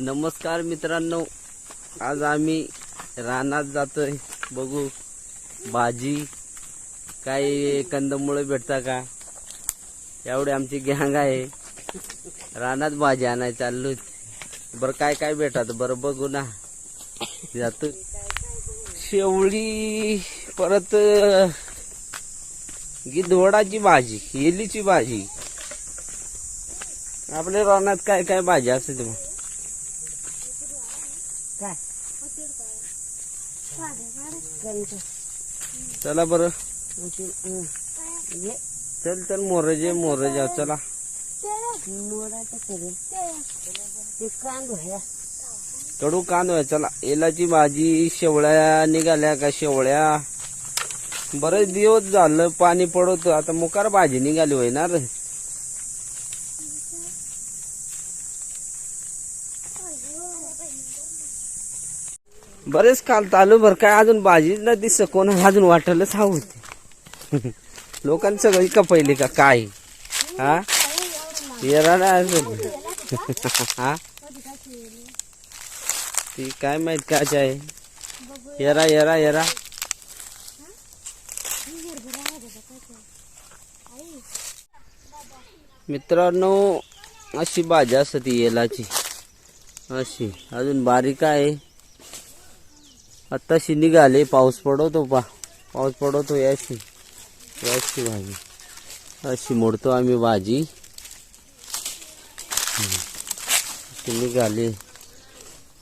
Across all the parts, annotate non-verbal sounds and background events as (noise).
नमस्कार मित्रांनो आज आम्ही रानात जातोय. बघू भाजी काही कंदमुळं भेटता का? एवढी आमची गँग आहे. रानात भाजी आणाय चाललो बरं काय काय भेटत? बरं बघू ना. जातो. शेवळी परत गिधवडाची भाजी हेलीची भाजी. आपल्या रानात काय काय भाजी असते मग काय? चला बरं. चल चल मोरजे मोरजा चला. कांदो कडू कान होय चला. एलाची भाजी शेवळ्या निघाल्या का शेवळ्या? बरेच दिवस झालं पाणी पडत आता मुकार भाजी निघाली होय ना रे? बरेच काल चालू भर काय अजून भाजीच न दिस कोण अजून वाटलंच हा होते. (laughs) लोकांचं सगळी का पहिले का काय? हा? येरा हा? ती काय माहीत काच आहे? येरा येरा येरा. मित्रांनो अशी भाजी असते ती येलाची. अशी अजून बारीक आहे. आत्ताशी निघाले. पाऊस पडवतो पा पाऊस पडवतो याशी. याशी भाजी. अशी मोडतो आम्ही भाजी. निघाले.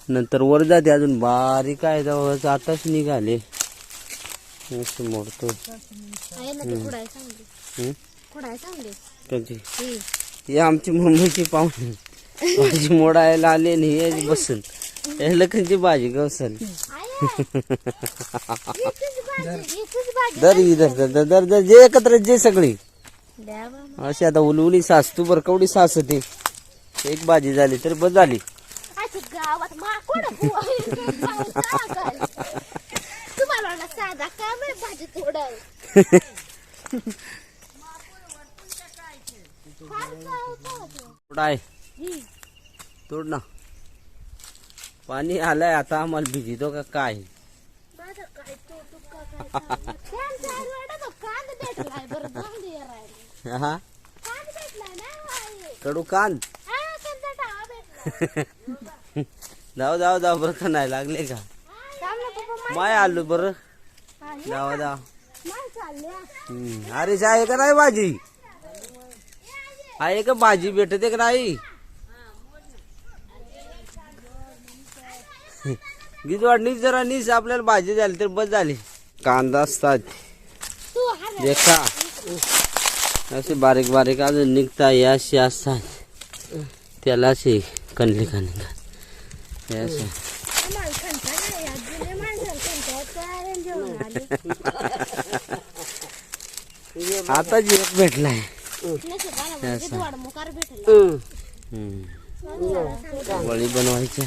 नंतर वर जाते अजून. बारीक आहे जवळ आताच निघाले. अशी मोडतो. कोणती? ही आमची मम्मीची पाहुणे. भाजी मोडायला आले आणि हे बसून. हे लखनची भाजी गवसल दर इधर दर दर दर दर जे एकत्र जे सगळी. अशी आता उलवली सास तू बर कवडी सास होती एक भाजी झाली तर बस झाली. तोडाय (laughs) तोड ना. पाणी आलंय आता आम्हाला भिजितो का काय? हा. कडू कान हा जाऊ जाऊ जाऊ बरं का नाही लागले का? माय आलो बरं. चालल्या हम्म. अरे आहे का नाही भाजी? आहे का भाजी भेटते का नाही? गिजवाड नीस जरा नीस आपल्याला भाजी झाली तर बस झाली. कांदा असतात. देखा. असे बारीक बारीक अजून निघता या असे असतात. त्याला असे कणली कणली. या आता जी भेटलाय. वळी बनवायच्या.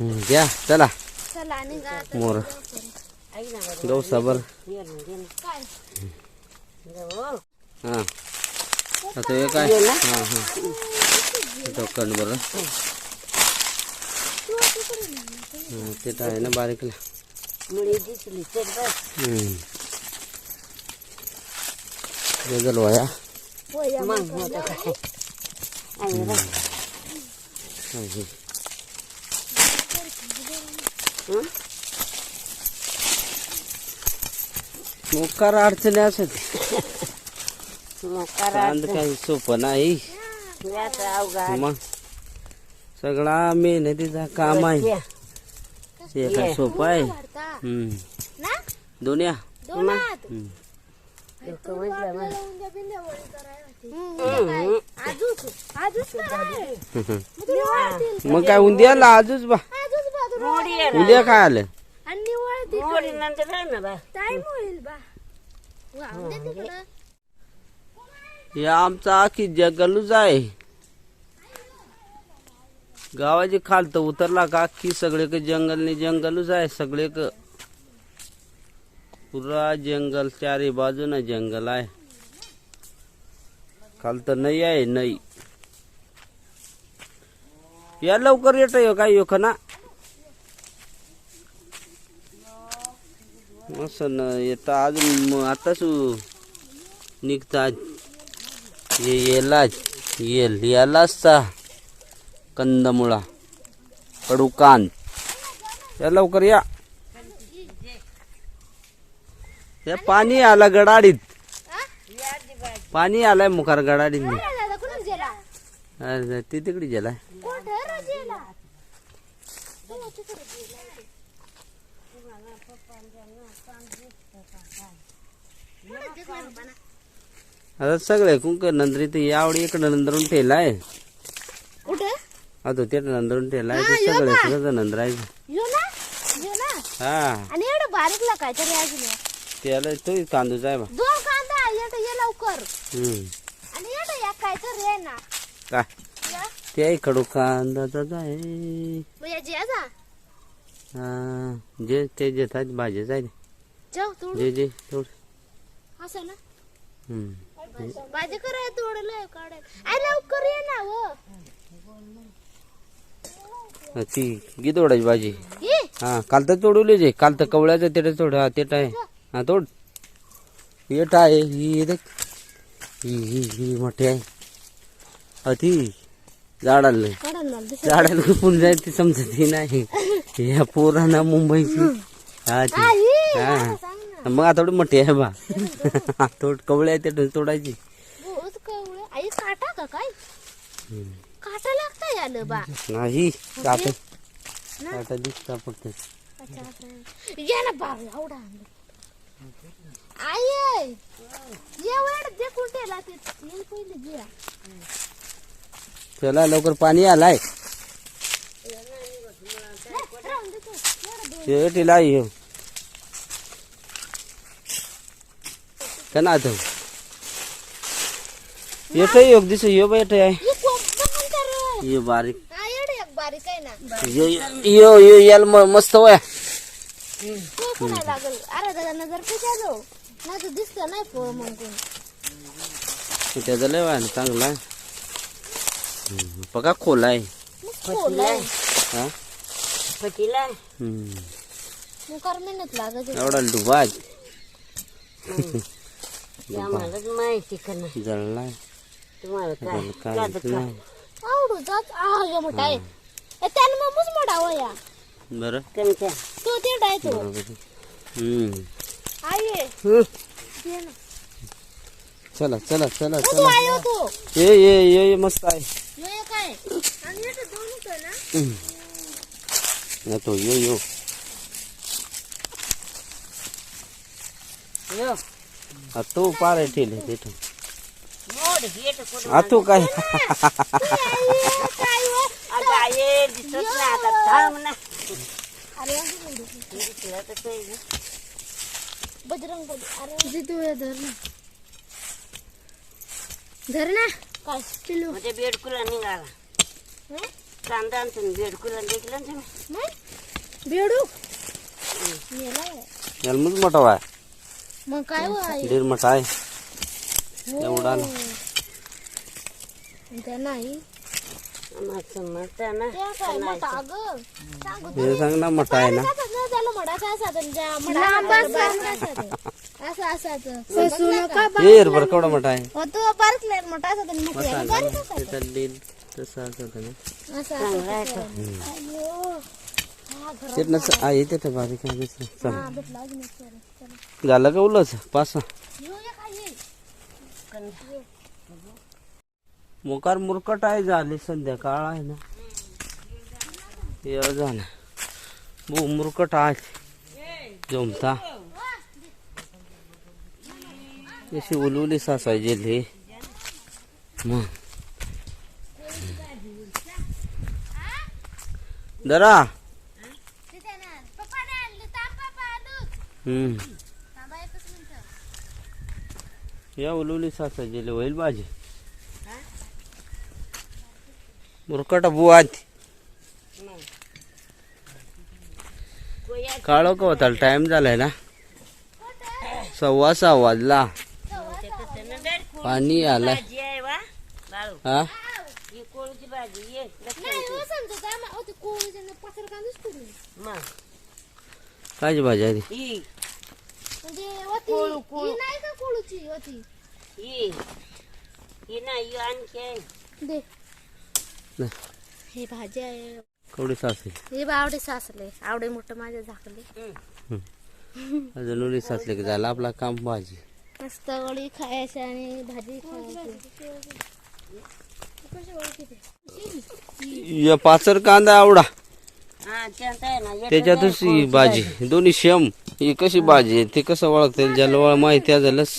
घ्या चला. मोर. गहू साबर. हा. आता हे काय? हा हा. तो कण बरं. हा, ते तर आहे ना बारीकला. हे झालं वया. मग होतं काय आणि बस. हा, हे. हं? मोकार अडचणी असत. काही सोपं नाही. मग सगळा मेहनतीचा काम आहे. हे काय सोपं आहे? दोन्या मग. काय? उद्याला आजच बा आजूच बा. तुला मोडी ना. उद्या काय आलं आणि निवळती मोडी नंतर आहे. ना बा टाइम होईल बा. वाहून दे तिकडं. हे आमचा आखी जंगलच आहे. गावाची खाल तर उतरला का अख्खी सगळे क जंगलने जंगलच आहे. सगळे क पुरा जंगल चारी बाजून जंगल आहे. खाल तर नाही आहे नाही या लवकर येत यो काय यो खना असं न येता अजून आताच निघतात ये येलाच येल यालाचचा कंदमुळा. कडुकान. या लवकर या. या पाणी आला गडाडीत. पाणी आलाय मुखार गडाडीत. अरे ते तिकडे गेलाय कुठे रे गेला आता सगळे कुंक नंदरी ते यावडी इकडे नंदरून ठेलाय. कुठे? आता ते नंदरून ठेलाय ते सगळे सगळं नंदरायचं. यो ना यो ना. हा. आणि एवढं बारीकला काहीतरी अजून त्याला तो कांदूच आहे बा. दोन कांदा येतं ये लवकर. आणि येतं या आहे ना. काय? ते आहे कडू कांदा आहे हा जे ते जे आहेत भाजीच आहे जे जे थोडं असं ना. भाजी कराय तोडलं काढाय आई लवकर ये ना व हा, ती गिदोडाची भाजी. हा काल तर तोडवली जे काल तर कवळ्याचं तेट तोड. हा तेट आहे हा तोड. येट आहे ही देख. ही ही ही मोठी आहे. हा ती झाडाला काढायला झाडाला कुपून जाईल ती समजत नाही. या पोरांना मुंबईची. हा ती. हा. सांग. मग आता थोडी मोठी आहे बा. तोड कवळे आहे ते तोडायची. बहुत कवळे. आई काटा का काय? काटा लागता यालं बा. नाही काटा काटा दिसता फक्त. ये ना बार एवढा आणलं. आई एवढं जे कुठेला ते. येईल पहिले जिया चला लवकर पाणी आलाय. तिला येऊ आता येत योग दिस यो बेट आहे ये कोण? बघून तर ये बारीक. एवढं एक बारीक आहे ना. यो यो यो याल म- मस्त वय. तो कोणाला लागल? अरे दादा नजर कशा जाऊ नाही तर दिसत नाही पोळ मग कोण त्याचा लय वाय चांगला बघा खोला हा? आहे. एवढा डुबाज आम्हालाच माहिती का नाही जळलाय. तुम्हाला काय? काय? जातं का? नाही आवडू जात. आ हे मोठा आहे. ए, त्यानं मग मुस मोठा वया. बरं. तुमच्या तो ते डाय तो. बरोबर हम्म. आई आहे. हं. ये ना. चला चला चला तो चला. आयो तो. ये ये ये ये मस्त आहे. यो आणि हे तर ना. यो यो. यो. तो पार ठेले तिथं मोड गेट कुठं आ तू काय? काय हो? अगं आहे दिसत नाही आता हे धर ना. धर ना. काय? पिलू म्हणजे बेडकुला निघाला. हं? कांदा आणतो बेडकुला देखलं बेडू. याला मोठा वाय. मग काय हो मोठा आहे. हो. एवढा नाही हे सांग ना मोठा आहे ना. असं न झालं मडाचा असायचं ज्या मडा असं असायचं ये रे बरं केवढा मोठा आहे. हो मोठा तसं असं होतं ना असं चांगला आहे तो. अयो. हा, घरात ते नसं आहे ते बारीक आहे दुसरं चल. झालं का उलच पाच. मोकार मुरकट आहे झाले संध्याकाळ आहे ना. ये झालं बो मुरकट आहे. जमता. अशी उलवली सासायची ले मग दरा तिथे ना. पप्पाने आणलं. थांब, पप्पा, आलो. हम्म थांबा एकच मिनिटं. या उलवली सासा गेले होईल भाजी मुरकट बुवा आधी काळो का होता टाइम झालाय ना. सव्वा सहा वाजला पाणी आलाय. हा? ही भाजी आधी म्हणजे होती. कोळू, कोळू. ही नाही का कोळूची होती? ही. ही नाही ही आणखी आहे. दे. नाही. हे भाजी आहे. कवडी सासली हे बावडे सासले आवडे मोठं माझ्या झाकले. अजून उडी साचले की झालं आपला काम भाजी. मस्त वडी खायची आणि भाजी खायची. या पाचर कांदा आवडा. हा त्यात आहे ना याच्यात त्याच्यातच ही भाजी. दोन्ही शेम ही कशी भाजी आहे? ते कसं ओळखता ज्याला ओळख माहिती आहे झालंच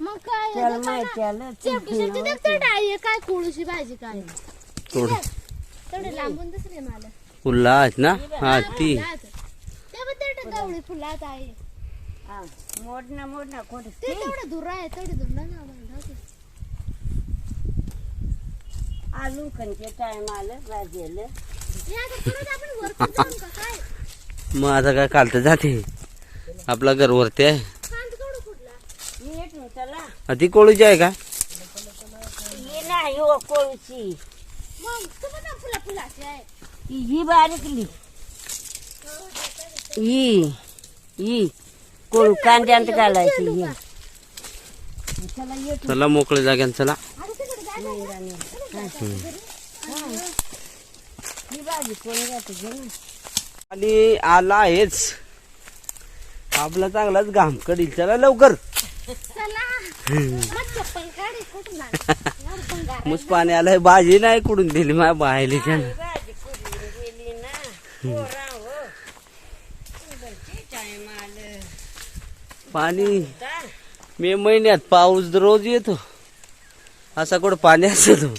मग काय त्याला माहिती आलं शेवटी काय कोळूची भाजी काय? थोडं. तेवढे लांबून दिसले मला. उल्हास ना? हा ती. गवळी फुलात आहे हा मोड ना मोड ना कोण? ते तेवढं दूर आहे तेवढं दूर ना टाइम आलं आपण वरती जाऊन का? काय? मग आता काय कालतं जाते? आपला घर वरती आहे. हा, ती कोळूची आहे का? हो कोळची. मग तुम्ही ना फुला फुलाची आहे. ही ही बारीकली ही ही. कोळ कांद्यात घालायची ही चला येत चला मोकळे जाग्यान चला. ही. आणि आला हेच आपला चांगलाच घाम कडील चला लवकर. मुस पाणी आलंय भाजी नाही कुठून दिली माझ्या हो आलं पाणी? मे महिन्यात पाऊस रोज येतो असा कुठं पाणी असतो.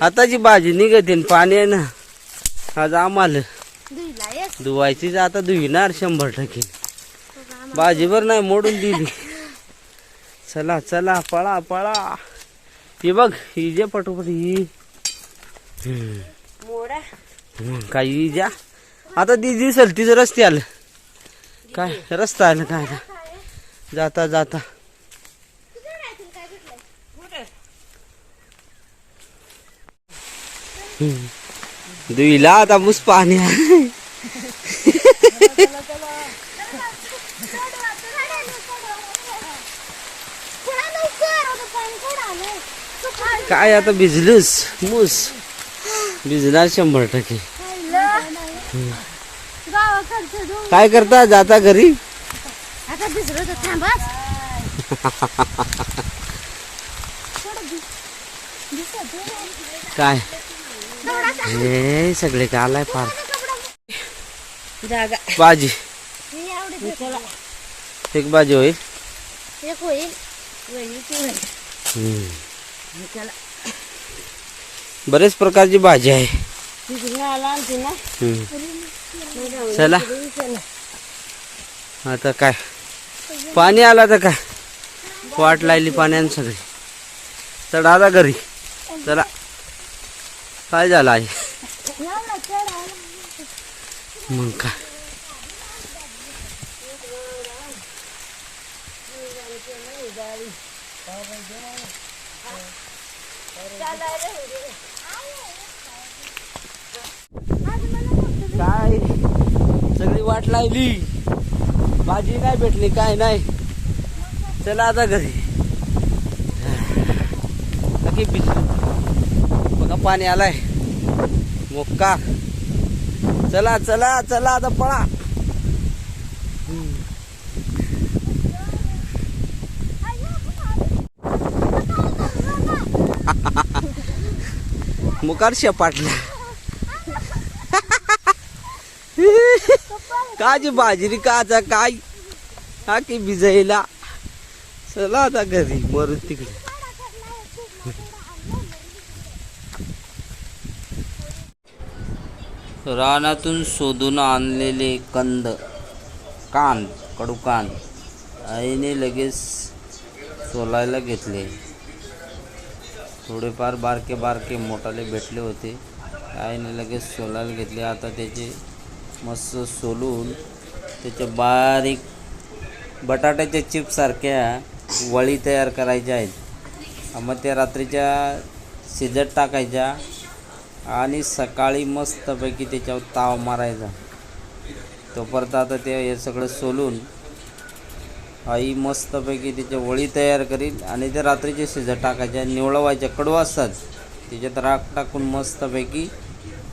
आताची भाजी निघते पाणी आहे ना आज आम्हाला धुवायचीच आता धुविणार शंभर टक्के. भाजीभर नाही मोडून दिली. चला चला पळा पळा. ही बघ ही जे पटोपट ही. हम्म. मोडा. मग काय ही ज्या. आता ती दिसल तिचं रस्ते आलं. काय रस्ता आलं काय? जाता जाता. दुईला आता मुस पाणी आहे. पुढे लवकर आता पाणी कुठं आलंय? सुकलं. काय आता भिजलूस मूस भिजणार शंभर टक्के. काय करता? जाता घरी? आता तर काय? हे सगळे का आलाय फार? जागा. भाजी. एक भाजी होईल. एक होईल. हम्म. बरेच प्रकारची भाजी आहे. तिकडून आला आणते ना. हम्म. चला. चला आता काय? पाणी आलं तर काय? वाट लायली पाण्यानं सगळी. चढ आता घरी. चला. काय झालं आहे मग काय काय? सगळी वाट लावली भाजी नाही भेटली काय नाही. चला आता घरी. नक्की भिजलो बघा पाणी आलाय. मोक्का. चला चला चला आता पळा. मुकार शेपाटला. काची बाजरी काचा काय? हा की भिजायला. चला आता घरी मरू तिकडे. रानातून शोधून आणलेले कंद. कान कडू आईने लगेच सोलायला घेतले. थोडेफार बारके बारके मोठाले भेटले होते. आईने लगेच सोलायला घेतले. आता त्याचे मस्त सोलून त्याच्या बारीक बटाट्याच्या चिप्ससारख्या वळी तयार करायच्या आहेत. मग त्या रात्रीच्या शिजत टाकायच्या. आणि सकाळी मस्तपैकी त्याच्यावर ताव मारायचा. तोपर्यंत आता ते हे सगळं सोलून आई मस्तपैकी त्याच्या वळी तयार करील आणि ते रात्रीचे शिजं टाकायच्या निवळवायच्या कडू असतात. त्याच्यात राख टाकून मस्तपैकी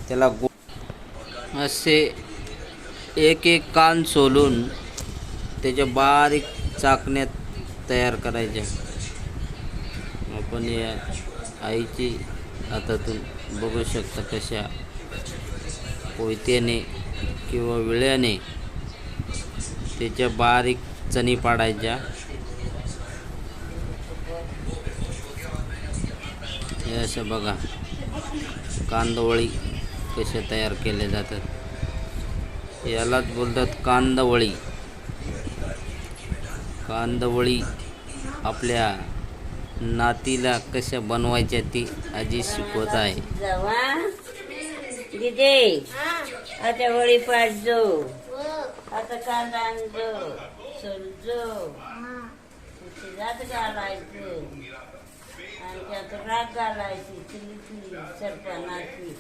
त्याला गो असे एक एक कान सोलून त्याच्या बारीक चाकण्यात तयार करायच्या. आपण या आईची हातातून बघू शकता कशा कोयत्याने किंवा विळ्याने त्याच्या बारीक चणी पाडायच्या. हे असं बघा. कांदवळी कशा तयार केल्या जातात. यालाच बोलतात कांदवळी. कांदवळी आपल्या नातीला कशा बनवायच्या ती आजी शिकवत आहे. दिदे आता वळी पाडजो. आता कांदा आणजो. सोलजो. जात घालायचं. आणि त्यात राग घालायची चुलीची सरपणाची.